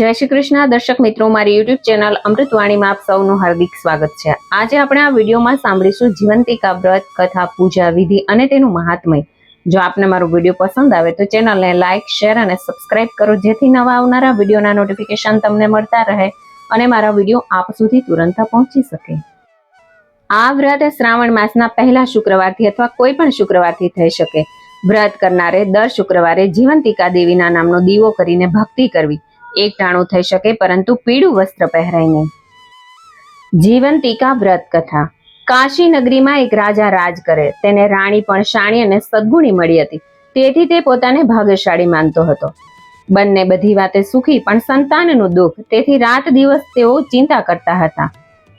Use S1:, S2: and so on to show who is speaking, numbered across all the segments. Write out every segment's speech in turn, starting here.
S1: જય શ્રી કૃષ્ણ. દર્શક મિત્રો, મારી યુટ્યુબ ચેનલ અમૃતવાણીમાં આપ સૌનું હાર્દિક સ્વાગત છે. આજે આપણે આ વિડીયોમાં સાંભળીશું જીવંતિકા વ્રત, કથા, પૂજા વિધિ અને તેનું મહાત્મય. જો આપને મારો વીડિયો પસંદ આવે તો ચેનલને લાઇક, શેર અને સબસ્ક્રાઇબ કરો, જેથી નવા આવનારા વિડીયોના નોટિફિકેશન તમને મળતા રહે અને મારા વીડિયો આપ સુધી તુરંત પહોંચી શકે. આ વ્રત શ્રાવણ માસના પહેલા શુક્રવારથી અથવા કોઈ પણ શુક્રવારથી થઈ શકે. વ્રત કરનારે દર શુક્રવારે જીવંતિકા દેવીના નામનો દીવો કરીને ભક્તિ કરવી. એક થઈ શકે, પરંતુ પીળું વસ્ત્ર પહેરાય નહીં જીવંતિકા વ્રત કથા. કાશી નગરીમાં એક રાજા રાજ કરે. તેને રાણી પણ શાણી અને સદગુણી મળી હતી. તેથી તે પોતાને ભાગ્યશાળી માનતો હતો. બંને બધી વાતે સુખી, પણ સંતાનનું દુઃખ. તેથી રાત દિવસ તેઓ ચિંતા કરતા હતા.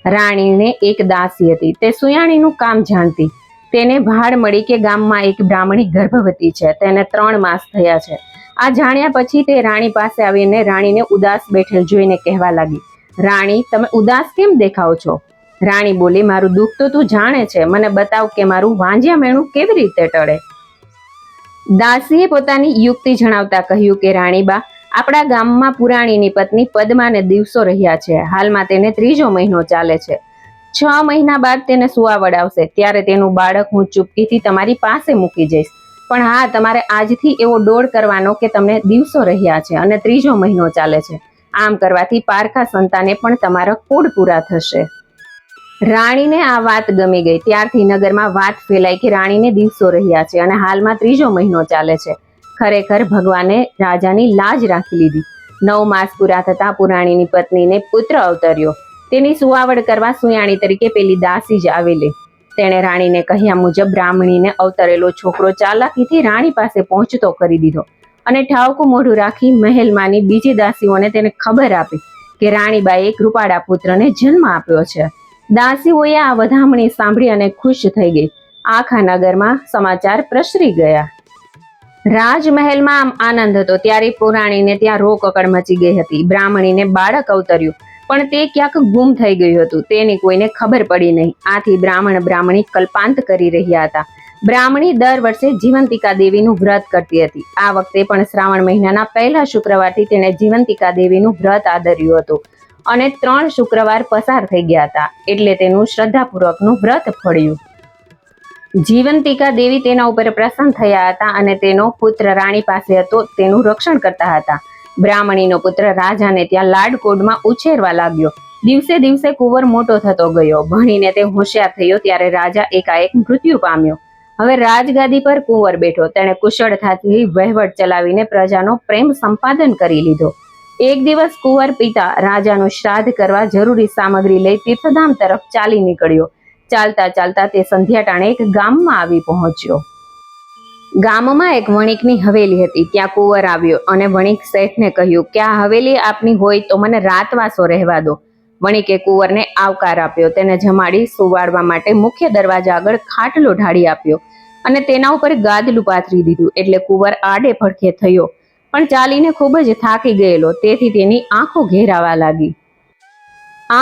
S1: રાણીને એક દાસી હતી. તે સુયાણીનું કામ જાણતી. તેને ભાડ મળી કે ગામમાં એક બ્રાહ્મણી ગર્ભવતી છે. તેને ત્રણ માસ થયા છે. આ જાણ્યા પછી તે રાણી પાસે આવીને રાણીને ઉદાસ બેઠેલ જોઈને કહેવા લાગી, રાણી, તમે ઉદાસ કેમ દેખાવ છો? રાણી બોલી, મારું દુઃખ તો તું જાણે છે. મને બતાવ કે મારું વાંજ્યા મેણું કેવી રીતે ટળે? દાસીએ પોતાની યુક્તિ જણાવતા કહ્યું કે, રાણીબા, આપણા ગામમાં પુરાણીની પત્ની પદ્માને દિવસો રહ્યા છે. હાલમાં તેને ત્રીજો મહિનો ચાલે છે. છ મહિના બાદ તેને સુવા વડાવશે ત્યારે તેનું બાળક હું ચૂપકીથી તમારી પાસે મૂકી જઈશ. પણ હા, તમારે આજથી એવો દોડ કરવાનો કે તમને દિવસો રહ્યા છે અને ત્રીજો મહિનો ચાલે છે. આમ કરવાથી પારખા સંતાને પણ તમારા કોડ પૂરા થશે. રાણીને આ વાત ગમી ગઈ. ત્યારથી નગરમાં વાત ફેલાઈ કે રાણીને દિવસો રહ્યા છે અને હાલમાં ત્રીજો મહિનો ચાલે છે. ખરેખર ભગવાને રાજાની લાજ રાખી લીધી. નવ માસ પૂરા થતા પુરાણીની પત્નીને પુત્ર અવતર્યો. તેની સુવાવડ કરવા સુયાણી તરીકે પેલી દાસી જ આવેલી. તેણે રાણીને કહ્યા મુજબ બ્રાહ્મણીને અવતરેલો છોકરો ચાલાકીથી રાણી પાસે પહોંચતો કરી દીધો અને ઠાવકું મોઢું રાખી મહેલમાંની બીજી દાસીઓને તેને ખબર આપી કે રાણીબાઈએ કૃપાળા પુત્રને જન્મ આપ્યો છે. દાસીઓએ આ વધામણી સાંભળી અને ખુશ થઈ ગઈ. આખા નગરમાં સમાચાર પ્રસરી ગયા. રાજમહેલમાં આમ આનંદ હતો. ત્યારે પુરાણીને ત્યાં રોકકડ મચી ગઈ હતી. બ્રાહ્મણીને બાળક અવતર્યું. પણ તે ક્યાંક ગુમ થઈ ગયું હતું. તેની કોઈને ખબર પડી નહીં. આથી બ્રાહ્મણ બ્રાહ્મણી કલ્પાંત કરી રહ્યા હતા. બ્રાહ્મણી દર વર્ષે જીવંતિકા દેવીનું વ્રત કરતી હતી. આ વખતે પણ શ્રાવણ મહિનાના પહેલા શુક્રવારથી તેણે જીવંતિકા દેવીનું વ્રત આદર્યું હતું અને ત્રણ શુક્રવાર પસાર થઈ ગયા હતા. એટલે તેનું શ્રદ્ધાપૂર્વકનું વ્રત ફળ્યું. જીવંતિકા દેવી તેના ઉપર પ્રસન્ન થયા હતા અને તેનો પુત્ર રાણી પાસે હતો. તેનું રક્ષણ કરતા હતા. બ્રાહ્મણીનો પુત્ર રાજાને ત્યાં લાડકોડમાં ઉછેરવા લાગ્યો. દિવસે દિવસે કુંવર મોટો થતો ગયો. ભણીને તે હોશિયાર થયો ત્યારે રાજા એકાએક મૃત્યુ પામ્યો. હવે રાજગાદી પર કુંવર બેઠો. તેણે કુશળતાથી વહીવટ ચલાવીને પ્રજાનો પ્રેમ સંપાદન કરી લીધો. એક દિવસ કુંવર પિતા રાજાનું શ્રાદ્ધ કરવા જરૂરી સામગ્રી લઈ તીર્થધામ તરફ ચાલી નીકળ્યો. ચાલતા ચાલતા તે સંધ્યા ટાણે એક ગામમાં આવી પહોંચ્યો. ગામમાં એક વણિકની હવેલી હતી. ત્યાં કુંવર આવ્યો અને વણિક શેઠને કહ્યું, કે આ હવેલી આપની હોય તો મને રાતવાસો રહેવા દો. વણિકે કુંવરને આવકાર આપ્યો. તેને જમાડી સુવાડવા માટે મુખ્ય દરવાજા આગળ ખાટલો ઢાળી આપ્યો અને તેના ઉપર ગાદલું પાથરી દીધું. એટલે કુંવર આડે પડખે થયો, પણ ચાલીને ખૂબ જ થાકી ગયેલો. તેથી તેની આંખો ઘેરાવા લાગી.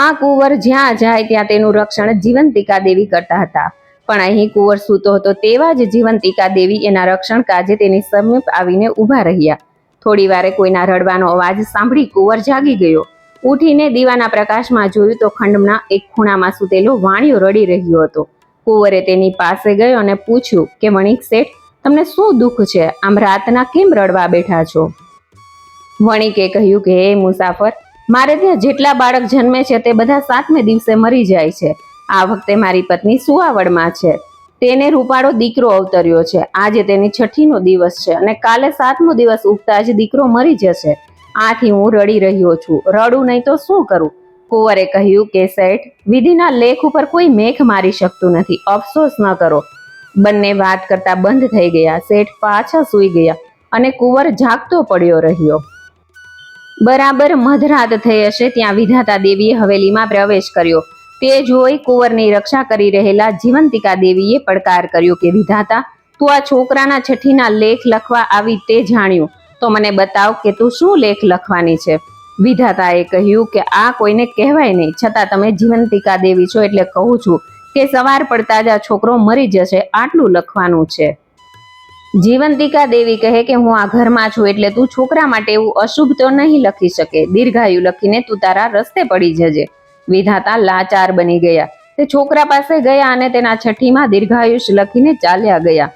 S1: આ કુંવર જ્યાં જાય ત્યાં તેનું રક્ષણ જીવંતિકા દેવી કરતા હતા. પણ અહીં કુંવર સૂતો હતો તેવા જ જીવંતિકા દેવી એના રક્ષણ કાજે તેની સમીપ આવીને ઊભા રહ્યા. થોડી વારે કોઈના રડવાનો અવાજ સાંભળી કુંવર જાગી ગયો. ઉઠીને દીવાના પ્રકાશમાં જોયું તો ખંડના એક ખૂણામાં સૂતેલો વાણિયો રડી રહ્યો હતો. કુંવરે તેની પાસે ગયો અને પૂછ્યું કે, વણિક શેઠ, તમને શું દુઃખ છે? આમ રાતના કેમ રડવા બેઠા છો? વણિકે કહ્યું કે, હે મુસાફર, મારે ત્યાં જેટલા બાળક જન્મે છે તે બધા સાતમે દિવસે મરી જાય છે. આ વખતે મારી પત્ની સુવાવડમાં છે. તેને રૂપાળો દીકરો અવતર્યો છે. આજે તેની છઠ્ઠીનો દિવસ છે અને કાલે સાતમો દિવસ ઉગતા જ દીકરો મરી જશે. આથી હું રડી રહ્યો છું. રડું નહીં તો શું કરું? કુંવરે કહ્યું કે, શેઠ, વિધિના લેખ ઉપર કોઈ મેઘ મારી શકતું નથી. અફસોસ ન કરો. બંને વાત કરતા બંધ થઈ ગયા. શેઠ પાછા સૂઈ ગયા અને કુંવર જાગતો પડ્યો રહ્યો. બરાબર મધરાત થઈ હશે ત્યાં વિધાતા દેવીએ હવેલીમાં પ્રવેશ કર્યો. તે જોઈ કુંવરની રક્ષા કરી રહેલા જીવંતિકા દેવીએ પડકાર કર્યો કે વિધાતા, તું આ છોકરાના છઠ્ઠીના લેખ લખવા આવી તે જાણ્યું. તો મને બતાવ કે તું શું લેખ લખવાની છે? વિધાતાએ કહ્યું કે આ કોઈને કહેવાય નહીં. છતાં તમે જીવંતિકા દેવી છો એટલે કહું છું કે સવાર પડતા જ આ છોકરો મરી જશે આટલું લખવાનું છે. જીવંતિકા દેવી કહે કે હું આ ઘરમાં છું એટલે તું છોકરા માટે એવું અશુભ તો નહીં લખી શકે. દીર્ઘાયુ લખીને તું તારા રસ્તે પડી જજે. વિધાતા લાચાર બની ગયા. તે છોકરા પાસે ગયા અને તેના છઠ્ઠીમાં દીર્ઘાયુષ લખીને ચાલ્યા ગયા.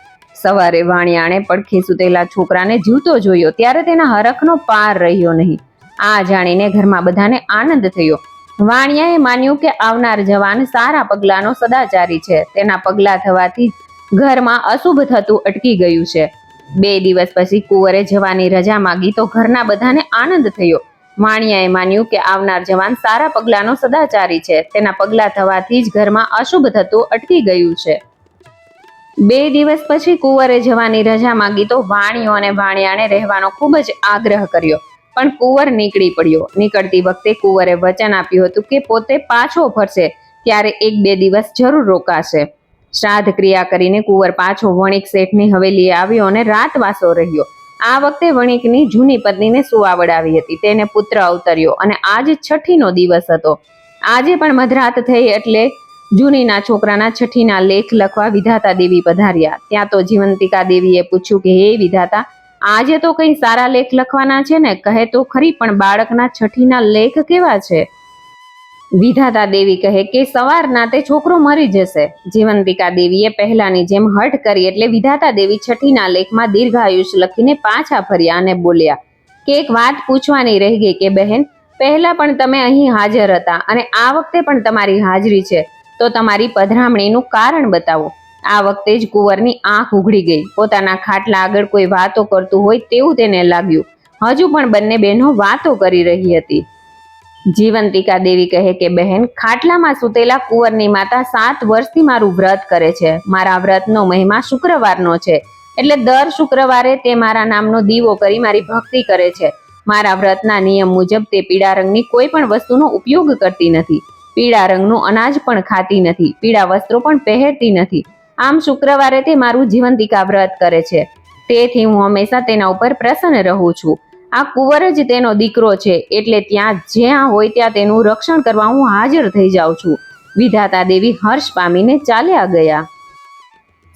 S1: સવારે વાણિયાણે પડખે સુતેલા છોકરાને જીવતો જોયો, ત્યારે તેના હરખનો પાર રહ્યો નહીં. આ જાણીને ઘરમાં બધાને આનંદ થયો. વાણિયાએ માન્યું કે આવનાર જવાન સારા પગલાનો સદાચારી છે. તેના પગલા થવાથી ઘરમાં અશુભ થતું અટકી ગયું છે. બે દિવસ પછી કુંવરે જવાની રજા માગી તો ઘરના બધાને આનંદ થયો. વાણિયાએ માન્યું કે આવનાર જવાન સારા પગલાનો સદાચારી છે. તેના પગલાં થવાથી જ ઘરમાં અશુભ થતું અટકી ગયું છે. બે દિવસ પછી કુંવરે જવાની રજા માંગી તો વાણિયો અને વાણિયાને રહેવાનો ખૂબ જ આગ્રહ કર્યો. પણ કુંવર નીકળી પડ્યો. નીકળતી વખતે કુંવરે વચન આપ્યું હતું કે પોતે પાછો ફરશે, ત્યારે એક બે દિવસ જરૂર રોકાશે. શ્રાદ્ધ ક્રિયા કરીને કુંવર પાછો વણિક શેઠની હવેલીએ આવ્યો અને રાતવાસો રહ્યો. આ વખતે વણિકની જૂની પત્નીને સુવાવડ આવી હતી. તેને પુત્ર અવતર્યો અને આજ છઠ્ઠીનો દિવસ હતો. આજે પણ મધરાત થઈ એટલે જૂનીના છોકરાના છઠ્ઠીના લેખ લખવા વિધાતા દેવી પધાર્યા. ત્યાં તો જીવંતિકા દેવીએ પૂછ્યું કે, હે વિધાતા, આજે તો કંઈ સારા લેખ લખવાના છે ને? કહે તો ખરી, પણ બાળકના છઠ્ઠીના લેખ કેવા છે? વિધાતા દેવી કહે કે સવારના તે છોકરો મરી જશે. જીવંતિકા દેવીએ પહેલાની જેમ હઠ કરી એટલે વિધાતા દેવી છઠ્ઠીના લેખમાં દીર્ઘાયુષ લખીને પાછા ફર્યા અને બોલ્યા, કે એક વાત પૂછવાની રહી ગઈ કે બહેન, પહેલા પણ તમે અહીં હાજર હતા અને આ વખતે પણ તમારી હાજરી છે, તો તમારી પધરામણીનું કારણ બતાવો. આ વખતે જ કુંવરની આંખ ઉઘડી ગઈ. પોતાના ખાટલા આગળ કોઈ વાતો કરતું હોય તેવું તેને લાગ્યું. હજુ પણ બંને બહેનો વાતો કરી રહી હતી. જીવંતિકા દેવી કહે કે, બહેન, ખાટલામાં સૂતેલા કુંવરની માતા સાત વર્ષથી મારું વ્રત કરે છે. મારા વ્રતનો મહિમા શુક્રવારનો છે. એટલે દર શુક્રવારે તે મારા નામનો દીવો કરી મારી ભક્તિ કરે છે. મારા વ્રતના નિયમ મુજબ તે પીળા રંગની કોઈ પણ વસ્તુનો ઉપયોગ કરતી નથી. પીળા રંગનું અનાજ પણ ખાતી નથી. પીળા વસ્ત્રો પણ પહેરતી નથી. આમ શુક્રવારે તે મારું જીવંતિકા વ્રત કરે છે. તેથી હું હંમેશા તેના ઉપર પ્રસન્ન રહું છું. આ કુંવર જ તેનો દીકરો છે. એટલે ત્યાં જ્યાં હોય ત્યાં તેનું રક્ષણ કરવા હું હાજર થઈ જાઉં છું. વિધાતા દેવી હર્ષ પામીને ચાલ્યા ગયા.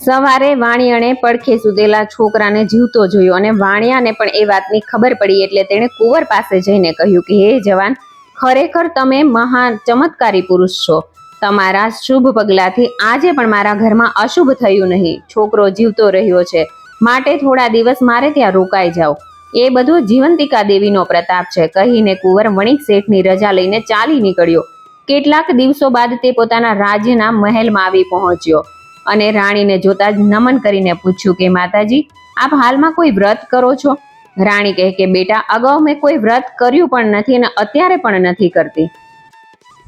S1: સવારે વાણિયાણે પડખે સૂતેલા છોકરાને જીવતો જોયો અને વાણિયાને પણ એ વાતની ખબર પડી એટલે તેણે કુંવર પાસે જઈને કહ્યું કે, હે જવાન, ખરેખર તમે મહાન, ચમત્કારી પુરુષ છો. તમારા શુભ પગલાથી આજે પણ મારા ઘરમાં અશુભ થયું નહીં. છોકરો જીવતો રહ્યો છે. માટે થોડા દિવસ મારે ત્યાં રોકાઈ જાઓ. એ બધું જીવંતિકા દેવીનો પ્રતાપ છે. કહીને કુંવર વણિક શેઠની રજા લઈને ચાલી નીકળ્યો. કેટલાક દિવસો બાદ તે પોતાના રાજ્યના મહેલમાં આવી પહોંચ્યો અને રાણીને જોતા જ નમન કરીને પૂછ્યું કે, માતાજી, આપ હાલમાં કોઈ વ્રત કરો છો? રાણી કહે કે, બેટા, અગાઉ મેં કોઈ વ્રત કર્યું પણ નથી અને અત્યારે પણ નથી કરતી.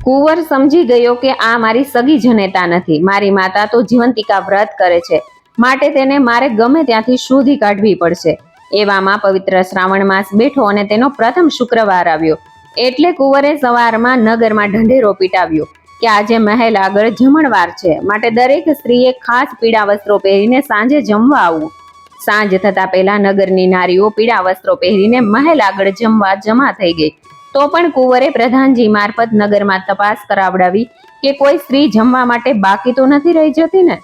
S1: કુંવર સમજી ગયો કે, આ મારી સગી જનેતા નથી. મારી માતા તો જીવંતિકા વ્રત કરે છે. માટે તેને મારે ગમે ત્યાંથી શોધી કાઢવી પડશે. એવામાં પવિત્ર શ્રાવણ માસ બેઠો અને તેનો પ્રથમ શુક્રવાર આવ્યો. એટલે કુંવરે સવારમાં નગરમાં ઢંઢેરો પીટાવ્યો કે આજે મહેલ આગળ જમણવાર છે. માટે દરેક સ્ત્રીએ ખાસ પીળા વસ્ત્રો પહેરીને સાંજે જમવા આવવું. સાંજ થતા પહેલા નગરની નારીઓ પીળા વસ્ત્રો પહેરીને મહેલ આગળ જમવા જમા થઈ ગઈ. તો પણ કુંવરે પ્રધાનજી મારફત નગરમાં તપાસ કરાવડાવી કે કોઈ સ્ત્રી જમવા માટે બાકી તો નથી રહી જતી ને?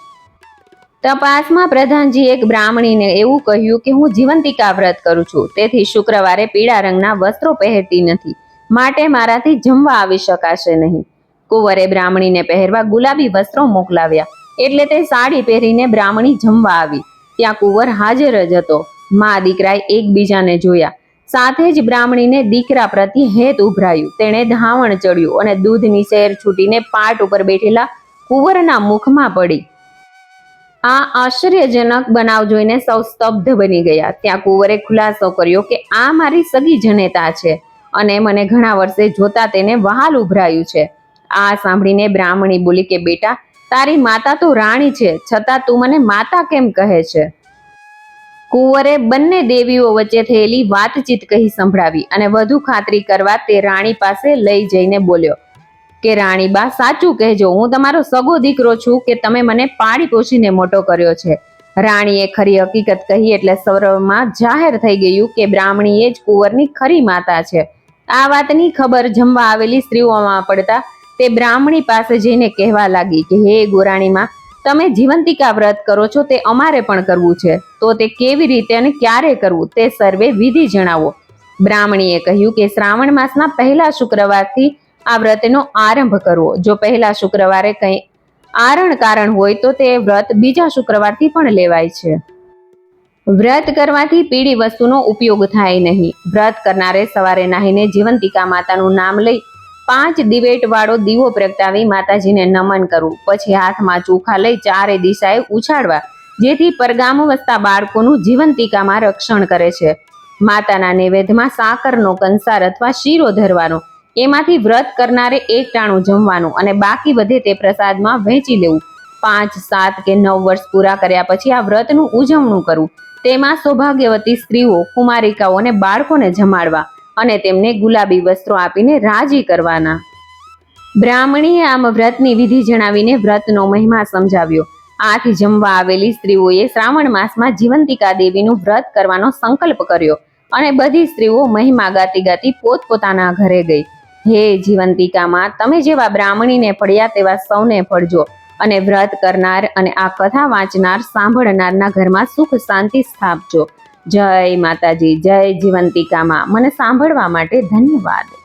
S1: તપાસમાં પ્રધાનજી એક બ્રાહ્મણીને એવું કહ્યું કે હું જીવંતિકા વ્રત કરું છું, તેથી શુક્રવારે પીળા રંગના વસ્ત્રો પહેરતી નથી, માટે મારાથી જમવા આવી શકાશે નહીં. કુંવરે બ્રાહ્મણીને પહેરવા ગુલાબી વસ્ત્રો મોકલાવ્યા, એટલે તે સાડી પહેરીને બ્રાહ્મણી જમવા આવી. ત્યાં કુંવર હાજર જ હતો. મા દીકરાએ એકબીજાને જોયા. સાથે જ બ્રાહ્મણીને દીકરા પ્રત્યે હેત ઉભરાયું. તેણે ધાવણ ચડ્યું અને દૂધની શેર છૂટીને પાટ ઉપર બેઠેલા કુંવરના મુખમાં પડી. આ આશ્ચર્યજનક બનાવ જોઈને સૌ સ્તબ્ધ બની ગયા. ત્યાં કુંવરે ખુલાસો કર્યો કે આ મારી સગી જનેતા છે અને મને ઘણા વર્ષે જોતા તેને વહાલ ઉભરાયું છે. આ સાંભળીને બ્રાહ્મણી બોલી કે, બેટા, તારી માતા તો રાણી છે, છતાં તું મને માતા કેમ કહે છે? કુંવરે બંને દેવીઓ વચ્ચે થયેલી વાતચીત કહી સંભળાવી અને વધુ ખાતરી કરવા તે રાણી પાસે લઈ જઈને બોલ્યો કે રાણીબા, સાચું કહેજો. હું તમારો સગો દીકરો છું કે તમે મને પાણી પોષીને મોટો કર્યો છે. રાણીએ ખરી હકીકત કહી એટલે સૌરવમાં જાહેર થઈ ગયું કે બ્રાહ્મણીએ જ કુંવરની ખરી માતા છે. આ વાતની ખબર જમવા આવેલી સ્ત્રીઓમાં પડતા તે બ્રાહ્મણી પાસે જઈને કહેવા લાગી કે, હે ગોરાણીમાં, તમે જીવંતિકા વ્રત કરો છો, તે અમારે પણ કરવું છે. તો તે કેવી રીતે અને ક્યારે કરવું, તે સર્વે વિધિ જણાવો. બ્રાહ્મણીએ કહ્યું કે શ્રાવણ માસના પહેલા શુક્રવારથી આ વ્રતનો આરંભ કરવો. જો પહેલા શુક્રવારે કંઈ આરણ કારણ હોય તો તે વ્રત બીજા શુક્રવારથી પણ લેવાય છે. વ્રત કરવાથી પીળી વસ્તુનો ઉપયોગ થાય નહીં. વ્રત કરનારે સવારે નાહીને જીવંતિકા માતાનું નામ લઈ પાંચ દિવેટ વાળો દીવો પ્રગટાવી માતાજીને નમન કરવું પછી હાથમાં ચોખા લઈ ચારે દિશાએ ઉછાળવા, જેથી પરગામ વસતા બાળકોનું જીવંતિકામાં રક્ષણ કરે છે. માતાના નૈવેદ્યમાં સાકરનો કંસાર અથવા શીરો ધરવાનો એમાંથી વ્રત કરનારે એક ટાણું જમવાનું અને બાકી વધે તે પ્રસાદમાં વહેંચી લેવું. પાંચ, સાત કે નવ વર્ષ પૂરા કર્યા પછી આ વ્રતનું ઉજવણું કરવું તેમાં સૌભાગ્યવતી સ્ત્રીઓ કુમારિકાઓ અને બાળકોને જમાડવા અને તેમને ગુલાબી વસ્ત્રો આપીને રાજી કરવાના. બ્રાહ્મણીએ આમ વ્રતની વિધિ જણાવીને વ્રતનો મહિમા સમજાવ્યો. આથી જમવા આવેલી સ્ત્રીઓએ શ્રાવણ માસમાં જીવંતિકા દેવીનું વ્રત કરવાનો સંકલ્પ કર્યો અને બધી સ્ત્રીઓ મહિમા ગાતી ગાતી પોતપોતાના ઘરે ગઈ. હે જીવંતિકામાં તમે જેવા બ્રાહ્મણીને પડ્યા તેવા સૌને પડજો અને વ્રત કરનાર અને આ કથા વાંચનાર, સાંભળનારના ઘરમાં સુખ શાંતિ સ્થાપજો. જય માતાજી, જય જીવંતિકામાં મને સાંભળવા માટે ધન્યવાદ.